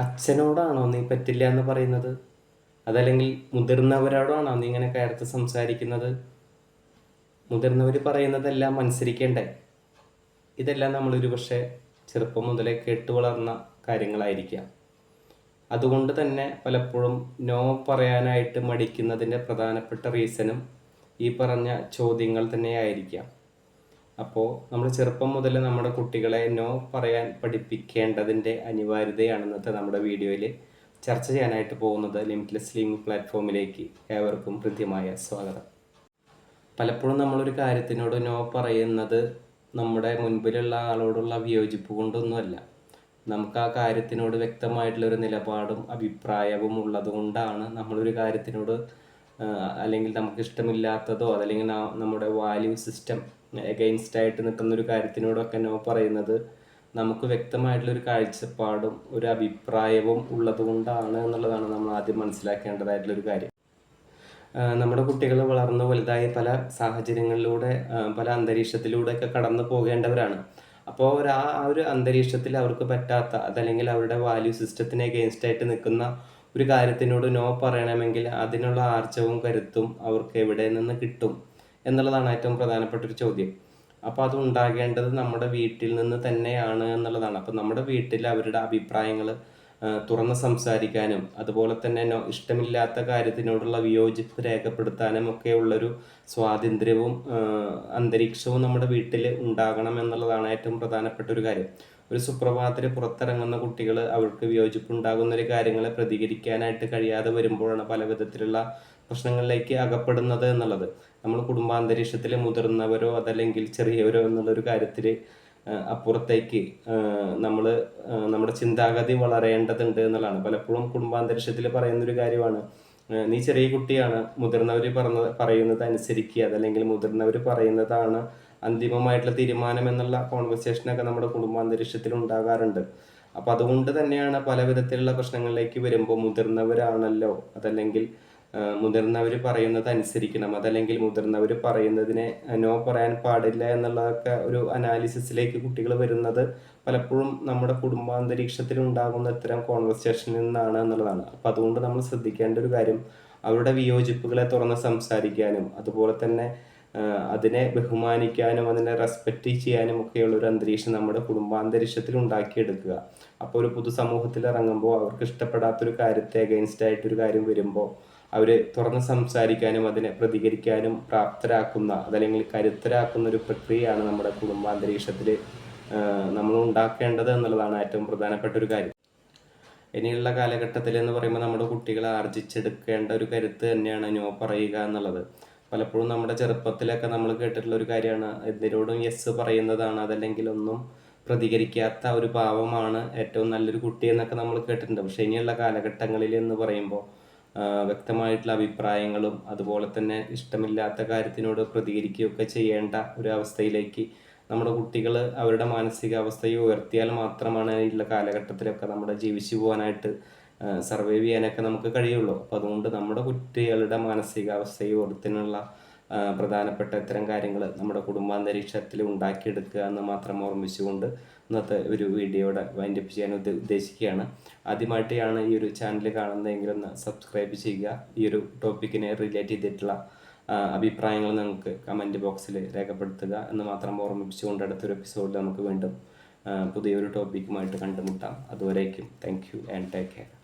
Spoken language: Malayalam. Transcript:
അച്ഛനോടാണോ നീ പറ്റില്ല എന്ന് പറയുന്നത്? അതല്ലെങ്കിൽ മുതിർന്നവരോടാണോ നീ ഇങ്ങനെ കയർത്ത് സംസാരിക്കുന്നത്? മുതിർന്നവർ പറയുന്നതെല്ലാം അനുസരിക്കേണ്ടേ? ഇതെല്ലാം നമ്മളൊരു പക്ഷേ ചെറുപ്പം മുതലേ കേട്ടു വളർന്ന കാര്യങ്ങളായിരിക്കാം. അതുകൊണ്ട് തന്നെ പലപ്പോഴും നോ പറയാനായിട്ട് മടിക്കുന്നതിന്റെ പ്രധാനപ്പെട്ട റീസണും ഈ പറഞ്ഞ ചോദ്യങ്ങൾ തന്നെയായിരിക്കാം. അപ്പോൾ നമ്മൾ ചെറുപ്പം മുതൽ നമ്മുടെ കുട്ടികളെ നോ പറയാൻ പഠിപ്പിക്കേണ്ടതിന്റെ അനിവാര്യതയാണ് ഇന്നത്തെ നമ്മുടെ വീഡിയോയിൽ ചർച്ച ചെയ്യാനായിട്ട് പോകുന്നത് ലിമിറ്റ്ലെസ് ലിവിംഗ് പ്ലാറ്റ്ഫോമിലേക്ക് ഏവർക്കും കൃത്യമായ സ്വാഗതം. പലപ്പോഴും നമ്മളൊരു കാര്യത്തിനോട് നോ പറയുന്നത് നമ്മുടെ മുൻപിലുള്ള ആളോടുള്ള വിയോജിപ്പ് കൊണ്ടൊന്നുമല്ല. നമുക്ക് ആ കാര്യത്തിനോട് വ്യക്തമായിട്ടുള്ള ഒരു നിലപാടും അഭിപ്രായവും ഉള്ളതുകൊണ്ടാണ് നമ്മളൊരു കാര്യത്തിനോട് അല്ലെങ്കിൽ നമുക്ക് ഇഷ്ടമില്ലാത്തതോ അതല്ലെങ്കിൽ നമ്മുടെ വാല്യൂ സിസ്റ്റം എഗെയിൻസ്റ്റ് ആയിട്ട് നിൽക്കുന്ന ഒരു കാര്യത്തിനോടൊക്കെ നോ പറയുന്നത് നമുക്ക് വ്യക്തമായിട്ടുള്ള ഒരു കാഴ്ചപ്പാടും ഒരു അഭിപ്രായവും ഉള്ളതുകൊണ്ടാണ് എന്നുള്ളതാണ് നമ്മൾ ആദ്യം മനസ്സിലാക്കേണ്ടതായിട്ടുള്ള ഒരു കാര്യം നമ്മുടെ കുട്ടികൾ വളർന്ന് വലുതായി പല സാഹചര്യങ്ങളിലൂടെ പല അന്തരീക്ഷത്തിലൂടെ ഒക്കെ കടന്നു പോകേണ്ടവരാണ്. അപ്പോൾ ഒരു ആ ഒരു അന്തരീക്ഷത്തിൽ അവർക്ക് പറ്റാത്ത അതല്ലെങ്കിൽ അവരുടെ വാല്യൂ സിസ്റ്റത്തിന് അഗെയിൻസ്റ്റ് ആയിട്ട് നിൽക്കുന്ന ഒരു കാര്യത്തിനോട് നോ പറയണമെങ്കിൽ അതിനുള്ള ആർജവും കരുത്തും അവർക്ക് എവിടെ നിന്ന് കിട്ടും? എന്നുള്ളതാണ് ഏറ്റവും പ്രധാനപ്പെട്ട ഒരു ചോദ്യം. അപ്പോൾ അത് ഉണ്ടാകേണ്ടത് നമ്മുടെ വീട്ടിൽ നിന്ന് തന്നെയാണ് എന്നുള്ളതാണ്. അപ്പോൾ നമ്മുടെ വീട്ടിൽ അവരുടെ അഭിപ്രായങ്ങൾ തുറന്ന് സംസാരിക്കാനും അതുപോലെ തന്നെ ഇഷ്ടമില്ലാത്ത കാര്യത്തിനോടുള്ള വിയോജിപ്പ് രേഖപ്പെടുത്താനും ഒക്കെ ഉള്ളൊരു സ്വാതന്ത്ര്യവും അന്തരീക്ഷവും നമ്മുടെ വീട്ടിൽ ഉണ്ടാകണം എന്നുള്ളതാണ് ഏറ്റവും പ്രധാനപ്പെട്ട ഒരു കാര്യം. ഒരു സുപ്രഭാതത്തിൽ പുറത്തിറങ്ങുന്ന കുട്ടികൾ അവർക്ക് വിയോജിപ്പുണ്ടാകുന്ന ഒരു കാര്യങ്ങളെ പ്രതികരിക്കാനായിട്ട് കഴിയാതെ വരുമ്പോഴാണ് പല വിധത്തിലുള്ള പ്രശ്നങ്ങളിലേക്ക് അകപ്പെടുന്നത് എന്നുള്ളത്. നമ്മൾ കുടുംബാന്തരീക്ഷത്തിൽ മുതിർന്നവരോ അതല്ലെങ്കിൽ ചെറിയവരോ എന്നുള്ളൊരു കാര്യത്തിൽ അപ്പുറത്തേക്ക് നമ്മൾ നമ്മുടെ ചിന്താഗതി വളരേണ്ടതുണ്ട് എന്നുള്ളതാണ്. പലപ്പോഴും കുടുംബാന്തരീക്ഷത്തിൽ പറയുന്നൊരു കാര്യമാണ് നീ ചെറിയ കുട്ടിയാണ് മുതിർന്നവർ പറഞ്ഞ പറയുന്നത് അനുസരിക്കുക അതല്ലെങ്കിൽ മുതിർന്നവർ പറയുന്നതാണ് അന്തിമമായിട്ടുള്ള തീരുമാനം എന്നുള്ള കോൺവെർസേഷനൊക്കെ നമ്മുടെ കുടുംബാന്തരീക്ഷത്തിൽ ഉണ്ടാകാറുണ്ട്. അപ്പം അതുകൊണ്ട് തന്നെയാണ് പല വിധത്തിലുള്ള പ്രശ്നങ്ങളിലേക്ക് വരുമ്പോൾ മുതിർന്നവരാണല്ലോ അതല്ലെങ്കിൽ മുതിർന്നവർ പറയുന്നത് അനുസരിക്കണം അതല്ലെങ്കിൽ മുതിർന്നവർ പറയുന്നതിനെ നോ പറയാൻ പാടില്ല എന്നുള്ളതൊക്കെ ഒരു അനാലിസിസിലേക്ക് കുട്ടികൾ വരുന്നത് പലപ്പോഴും നമ്മുടെ കുടുംബാന്തരീക്ഷത്തിൽ ഉണ്ടാകുന്ന ഇത്തരം കോൺവെർസേഷനിൽ നിന്നാണ് എന്നുള്ളതാണ്. അപ്പം അതുകൊണ്ട് നമ്മൾ ശ്രദ്ധിക്കേണ്ട ഒരു കാര്യം അവരുടെ വിയോജിപ്പുകളെ തുറന്ന് സംസാരിക്കാനും അതുപോലെ തന്നെ അതിനെ ബഹുമാനിക്കാനും അതിനെ റെസ്പെക്റ്റ് ചെയ്യാനും ഒക്കെയുള്ള ഒരു അന്തരീക്ഷം നമ്മുടെ കുടുംബാന്തരീക്ഷത്തിൽ ഉണ്ടാക്കിയെടുക്കുക. അപ്പോൾ ഒരു പൊതുസമൂഹത്തിൽ ഇറങ്ങുമ്പോൾ അവർക്ക് ഇഷ്ടപ്പെടാത്തൊരു കാര്യത്തെ അഗെയിൻസ്റ്റ് ആയിട്ടൊരു കാര്യം വരുമ്പോൾ അവർ തുറന്ന് സംസാരിക്കാനും അതിനെ പ്രതികരിക്കാനും പ്രാപ്തരാക്കുന്ന അതല്ലെങ്കിൽ കരുത്തരാക്കുന്ന ഒരു പ്രക്രിയയാണ് നമ്മുടെ കുടുംബാന്തരീക്ഷത്തിൽ നമ്മൾ ഉണ്ടാക്കേണ്ടത് എന്നുള്ളതാണ് ഏറ്റവും പ്രധാനപ്പെട്ട ഒരു കാര്യം. ഇനിയുള്ള കാലഘട്ടത്തിൽ എന്ന് പറയുമ്പോൾ നമ്മുടെ കുട്ടികളെ ആർജിച്ചെടുക്കേണ്ട ഒരു കരുത്ത് തന്നെയാണ് നോ പറയുക എന്നുള്ളത്. പലപ്പോഴും നമ്മുടെ ചെറുപ്പത്തിലൊക്കെ നമ്മൾ കേട്ടിട്ടുള്ള ഒരു കാര്യമാണ് എന്തിനോടും യെസ് പറയുന്നതാണ് അതല്ലെങ്കിൽ ഒന്നും പ്രതികരിക്കാത്ത ഒരു ഭാവമാണ് ഏറ്റവും നല്ലൊരു കുട്ടി എന്നൊക്കെ നമ്മൾ കേട്ടിട്ടുണ്ട്. പക്ഷേ ഇനിയുള്ള കാലഘട്ടങ്ങളിൽ എന്ന് പറയുമ്പോൾ വ്യക്തമായിട്ടുള്ള അഭിപ്രായങ്ങളും അതുപോലെ തന്നെ ഇഷ്ടമില്ലാത്ത കാര്യത്തിനോട് പ്രതികരിക്കുകയൊക്കെ ചെയ്യേണ്ട ഒരു അവസ്ഥയിലേക്ക് നമ്മുടെ കുട്ടികൾ അവരുടെ മാനസികാവസ്ഥയെ ഉയർത്തിയാൽ മാത്രമാണ് ഉള്ള കാലഘട്ടത്തിലൊക്കെ നമ്മുടെ ജീവിച്ചു പോകാനായിട്ട് സർവൈവ് ചെയ്യാനൊക്കെ നമുക്ക് കഴിയുള്ളൂ. അപ്പോൾ അതുകൊണ്ട് നമ്മുടെ കുട്ടികളുടെ മാനസികാവസ്ഥയെ ഉയർത്തിനുള്ള പ്രധാനപ്പെട്ട ഇത്തരം കാര്യങ്ങൾ നമ്മുടെ കുടുംബാന്തരീക്ഷത്തിൽ ഉണ്ടാക്കിയെടുക്കുക എന്ന് മാത്രം ഓർമ്മിച്ചുകൊണ്ട് ഇന്നത്തെ ഒരു വീഡിയോയുടെ വൈൻഡപ്പ് ചെയ്യാൻ ഉദ്ദേ ഉദ്ദേശിക്കുകയാണ്. ആദ്യമായിട്ടാണ് ഈ ഒരു ചാനൽ കാണുന്നതെങ്കിൽ ഒന്ന് സബ്സ്ക്രൈബ് ചെയ്യുക. ഈ ഒരു ടോപ്പിക്കിനെ റിലേറ്റ് ചെയ്തിട്ടുള്ള അഭിപ്രായങ്ങൾ നിങ്ങൾക്ക് കമന്റ് ബോക്സിൽ രേഖപ്പെടുത്തുക എന്ന് മാത്രം ഓർമ്മിപ്പിച്ചുകൊണ്ട് അടുത്തൊരു എപ്പിസോഡിൽ നമുക്ക് വീണ്ടും പുതിയൊരു ടോപ്പിക്കുമായിട്ട് കണ്ടുമുട്ടാം. അതുവരേക്കും thank you and take care